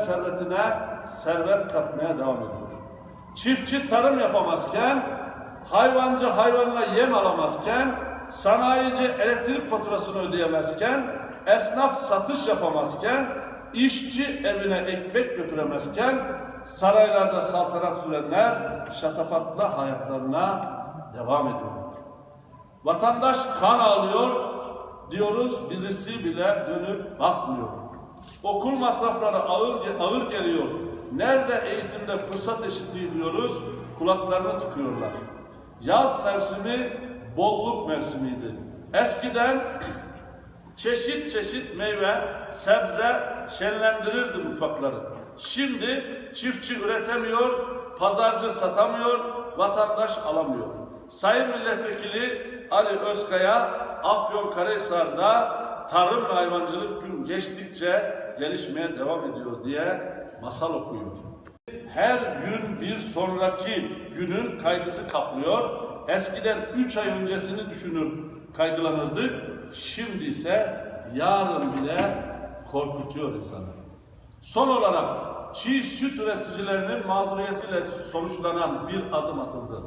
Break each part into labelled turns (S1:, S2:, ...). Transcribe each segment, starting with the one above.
S1: servetine servet katmaya devam ediyor. Çiftçi tarım yapamazken, hayvancı hayvanla yem alamazken, sanayici elektrik faturasını ödeyemezken, esnaf satış yapamazken, işçi evine ekmek götüremezken, saraylarda saltanat sürenler şatafatlı hayatlarına devam ediyorlar. Vatandaş kan ağlıyor diyoruz, birisi bile dönüp bakmıyor. Okul masrafları ağır, ağır geliyor. Nerede eğitimde fırsat eşitliği diyoruz, kulaklarını tıkıyorlar. Yaz mevsimi bolluk mevsimiydi. Eskiden çeşit çeşit meyve, sebze şenlendirirdi mutfakları. Şimdi çiftçi üretemiyor, pazarcı satamıyor, vatandaş alamıyor. Sayın Milletvekili Ali Özkaya Afyonkarahisar'da tarım ve hayvancılık gün geçtikçe gelişmeye devam ediyor diye masal okuyor. Her gün bir sonraki günün kaygısı kaplıyor. Eskiden üç ay öncesini düşünür, kaygılanırdık. Şimdi ise yarın bile korkutuyor insanı. Son olarak çiğ süt üreticilerinin mağduriyetiyle sonuçlanan bir adım atıldı.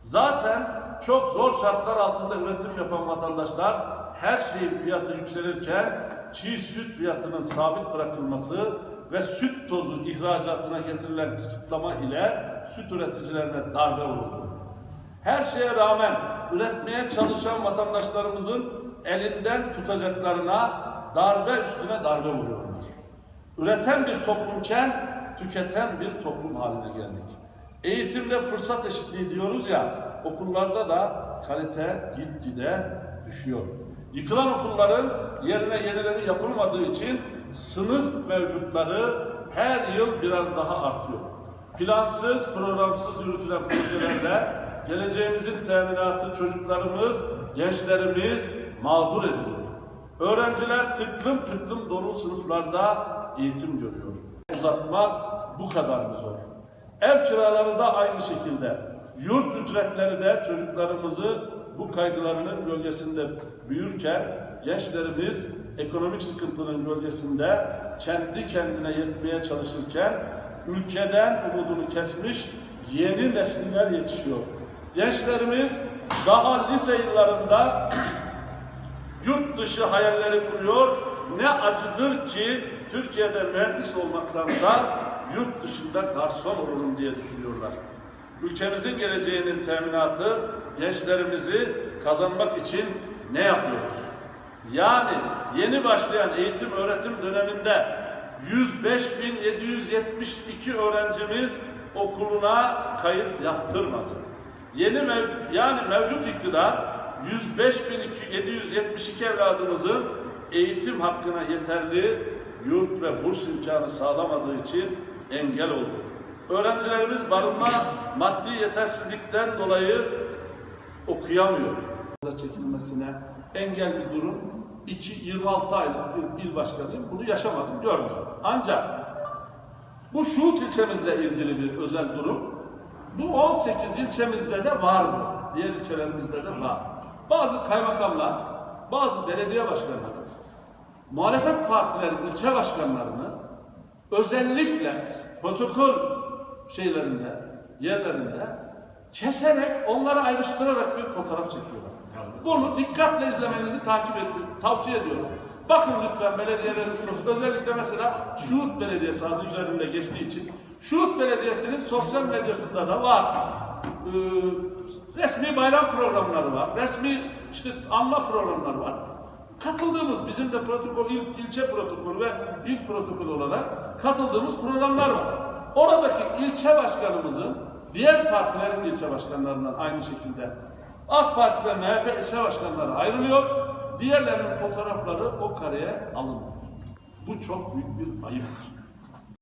S1: Zaten çok zor şartlar altında üretim yapan vatandaşlar her şeyin fiyatı yükselirken çiğ süt fiyatının sabit bırakılması ve süt tozu ihracatına getirilen kısıtlama ile süt üreticilerine darbe vuruldu. Her şeye rağmen üretmeye çalışan vatandaşlarımızın elinden tutacaklarına darbe üstüne darbe vuruyorlar. Üreten bir toplumken tüketen bir toplum haline geldik. Eğitimde fırsat eşitliği diyoruz ya, okullarda da kalite gitgide düşüyor. Yıkılan okulların yerine yenileri yapılmadığı için sınıf mevcutları her yıl biraz daha artıyor. Plansız, programsız yürütülen projelerle geleceğimizin teminatı çocuklarımız, gençlerimiz mağdur ediliyor. Öğrenciler tıklım tıklım dolu sınıflarda eğitim görüyor. Uzatmak bu kadar mı zor? Ev kiraları da aynı şekilde. Yurt ücretleri de çocuklarımızı bu kaygılarının gölgesinde büyürken gençlerimiz ekonomik sıkıntının gölgesinde kendi kendine yetmeye çalışırken ülkeden umudunu kesmiş yeni nesiller yetişiyor. Gençlerimiz daha lise yıllarında yurt dışı hayalleri kuruyor. Ne acıdır ki Türkiye'de mühendis olmaktansa yurt dışında garson olurum diye düşünüyorlar. Ülkemizin geleceğinin teminatı gençlerimizi kazanmak için ne yapıyoruz? Yani yeni başlayan eğitim öğretim döneminde 105.772 öğrencimiz okuluna kayıt yaptırmadı. Yeni mev yani mevcut iktidar 105.772 evladımızın eğitim hakkına yeterli yurt ve burs imkanı sağlamadığı için engel oldu. Öğrencilerimiz barınma maddi yetersizlikten dolayı okuyamıyor. Çekilmesine engel bir durum. 2, 26 aylık bir il başkanıyım. Bunu yaşamadım, görmedim. Ancak bu Şuhut ilçemizle ilgili bir özel durum. Bu 18 ilçemizde de var mı? Diğer ilçelerimizde de var. Bazı kaymakamlar, bazı belediye başkanları, muhalefet partilerin ilçe başkanlarını özellikle protokol şeylerinde, yerlerinde keserek, onları ayrıştırarak bir fotoğraf çekiyorlar. Bunu dikkatle izlemenizi takip ediyorum, tavsiye ediyorum. Bakın lütfen belediyelerin sos, özellikle mesela Şuhut Belediyesi adı üzerinde geçtiği için Şuhut Belediyesi'nin sosyal medyasında da var. Ee, resmi bayram programları var, resmi işte anma programları var. Katıldığımız bizim de protokol, il, ilçe protokolü ve il protokolü olarak katıldığımız programlar var. Oradaki ilçe başkanımızın diğer partilerin ilçe başkanlarından aynı şekilde AK Parti ve MHP ilçe başkanları ayrılıyor. Diğerlerinin fotoğrafları o kareye alınmıyor. Bu çok büyük bir ayıptır.